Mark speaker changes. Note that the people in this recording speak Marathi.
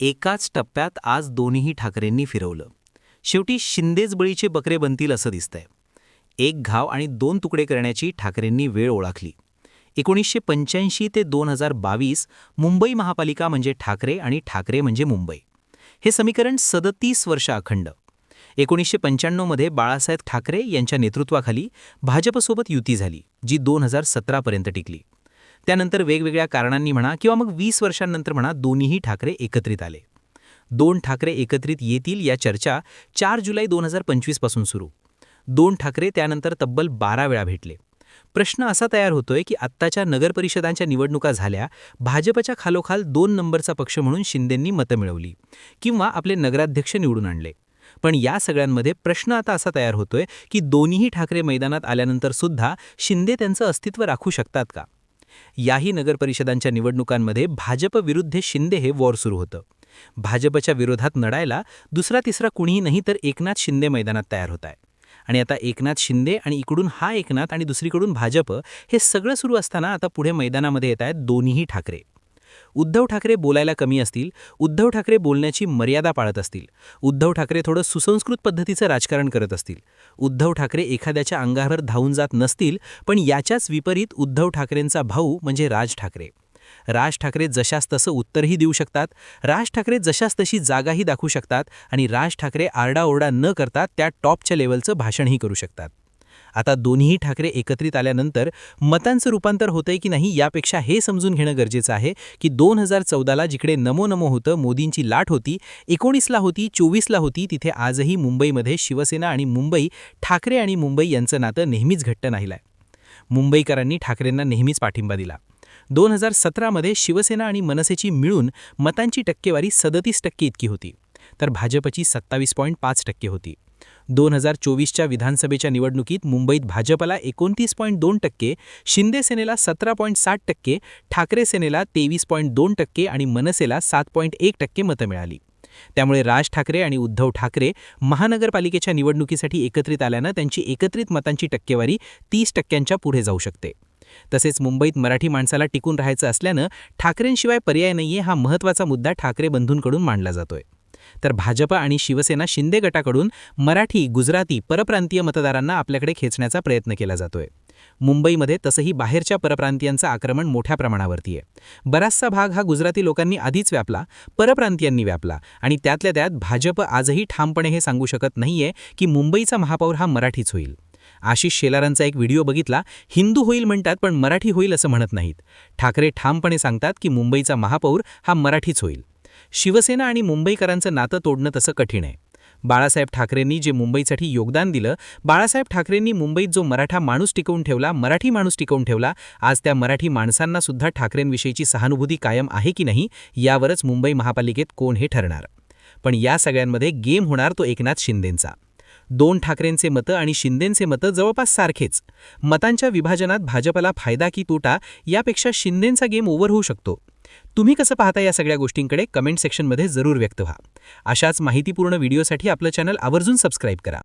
Speaker 1: एकाच टप्प्यात आज दोन्ही ठाकरेंनी फिरवलं. शेवटी शिंदेच बळीचे बकरे बनतील असं दिसतंय. एक घाव आणि दोन तुकडे करण्याची ठाकरेंनी वेळ ओळखली. एकोणीसशे पंच्याऐंशी ते दोन हजार बावीस मुंबई महापालिका म्हणजे ठाकरे आणि ठाकरे म्हणजे मुंबई. हे समीकरण सदतीस वर्ष अखंड. एकोणीसशे पंच्याण्णवमध्ये बाळासाहेब ठाकरे यांच्या नेतृत्वाखाली भाजपसोबत युती झाली जी दोन हजार सतरापर्यंत टिकली. त्यानंतर वेगवेगळ्या कारणांनी म्हणा किंवा मग वीस वर्षांनंतर म्हणा दोन्हीही ठाकरे एकत्रित आले. दोन ठाकरे एकत्रित येतील या चर्चा चार जुलै दोन हजार पंचवीसपासून सुरू. दोन ठाकरे त्यानंतर तब्बल बारा वेळा भेटले. प्रश्न असा तयार होतोय की आत्ताच्या नगरपरिषदांच्या निवडणुका झाल्या भाजपच्या खालोखाल दोन नंबरचा पक्ष म्हणून शिंदेंनी मतं मिळवली किंवा आपले नगराध्यक्ष निवडून आणले. पण या सगळ्यांमध्ये प्रश्न आता असा तयार होतोय की दोन्हीही ठाकरे मैदानात आल्यानंतर सुद्धा शिंदे त्यांचं अस्तित्व राखू शकतात का? याही नगरपरिषदांच्या निवडणुकांमध्ये भाजप विरुद्ध शिंदे हे वॉर सुरू होतं. भाजपच्या विरोधात लढायला दुसरा तिसरा कुणीही नाही तर एकनाथ शिंदे मैदानात तयार होत आहे आणि आता एकनाथ शिंदे आणि इकडून हा एकनाथ आणि दुसरीकडून भाजप हे सगळं सुरू असताना आता पुढे मैदानामध्ये येत आहेत दोन्हीही ठाकरे. उद्धव ठाकरे बोलायला कमी असतील उद्धव ठाकरे बोलण्याची मर्यादा पाळत असतील उद्धव ठाकरे थोडं सुसंस्कृत पद्धतीचं राजकारण करत असतील उद्धव ठाकरे एखाद्याच्या अंगावर धावून जात नसतील पण याच्याच विपरीत उद्धव ठाकरेंचा भाऊ म्हणजे राज ठाकरे. राज ठाकरे जशास तसं उत्तरही देऊ शकतात राज ठाकरे जशास तशी जागाही दाखवू शकतात आणि राज ठाकरे आरडाओरडा न करता त्या टॉपच्या लेवलचं भाषणही करू शकतात. आता दोन्ही ठाकरे एकत्रित आल्यानंतर मतांचं रूपांतर होतंय की नाही यापेक्षा हे समजून घेणं गरजेचं आहे की दोन हजार चौदाला जिकडे नमो नमो होतं मोदींची लाट होती एकोणीसला होती चोवीसला होती तिथे आजही मुंबईमध्ये शिवसेना आणि मुंबई ठाकरे आणि मुंबई यांचं नातं नेहमीच घट्ट नाहीलंय. मुंबईकरांनी ठाकरेंना नेहमीच पाठिंबा दिला. दोन हजार सतरामध्ये शिवसेना आणि मनसेची मिळून मतांची टक्केवारी सदतीस टक्के इतकी होती तर भाजपची सत्तावीस पॉईंट पाच टक्के होती. दोन हजार चोवीसच्या विधानसभेच्या निवडणुकीत मुंबईत भाजपला एकोणतीस पॉईंट दोन टक्के शिंदे सेनेला सतरा पॉईंट साठ टक्के ठाकरे सेनेला तेवीस पॉईंट दोन टक्के आणि मनसेला सात पॉईंट एक टक्के मतं मिळाली. त्यामुळे राज ठाकरे आणि उद्धव ठाकरे महानगरपालिकेच्या निवडणुकीसाठी एकत्रित आल्यानं त्यांची एकत्रित मतांची टक्केवारी तीस टक्क्यांच्या पुढे जाऊ शकते. तसेच मुंबईत मराठी माणसाला टिकून राहायचं असल्यानं ठाकरेंशिवाय पर्याय नाहीये हा महत्त्वाचा मुद्दा ठाकरे बंधूंकडून मांडला जातोय. तर भाजप आणि शिवसेना शिंदे गटाकडून मराठी गुजराती परप्रांतीय मतदारांना आपल्याकडे खेचण्याचा प्रयत्न केला जातोय. मुंबईमध्ये तसंही बाहेरच्या परप्रांतीयांचं आक्रमण मोठ्या प्रमाणावरती आहे. बराचसा भाग हा गुजराती लोकांनी आधीच व्यापला परप्रांतीयांनी व्यापला आणि त्यातल्या त्यात भाजप आजही ठामपणे हे सांगू शकत नाहीये की मुंबईचा महापौर हा मराठीच होईल. आशिष शेलारांचा एक व्हिडिओ बघितला हिंदू होईल म्हणतात पण मराठी होईल असं म्हणत नाहीत. ठाकरे ठामपणे सांगतात की मुंबईचा महापौर हा मराठीच होईल. शिवसेना आणि मुंबईकरांचं नातं तोडणं तसं कठीण आहे. बाळासाहेब ठाकरेंनी जे मुंबईसाठी योगदान दिलं बाळासाहेब ठाकरेंनी मुंबईत जो मराठा माणूस टिकवून ठेवला मराठी माणूस टिकवून ठेवला आज त्या मराठी माणसांना सुद्धा ठाकरेंविषयीची सहानुभूती कायम आहे की नाही यावरच मुंबई महापालिकेत कोण हे ठरणार? पण या सगळ्यांमध्ये गेम होणार तो एकनाथ शिंदेंचा. दोन ठाकरेंचे मतं आणि शिंदेंचे मतं जवळपास सारखेच. मतांच्या विभाजनात भाजपला फायदा की तोटा यापेक्षा शिंदेंचा गेम ओव्हर होऊ शकतो. तुम्ही कसं पाहता या सगळ्या गोष्टींकडे कमेंट सेक्शनमध्ये जरूर व्यक्त व्हा. अशाच माहितीपूर्ण व्हिडिओसाठी आपलं चॅनल आवर्जून सबस्क्राईब करा.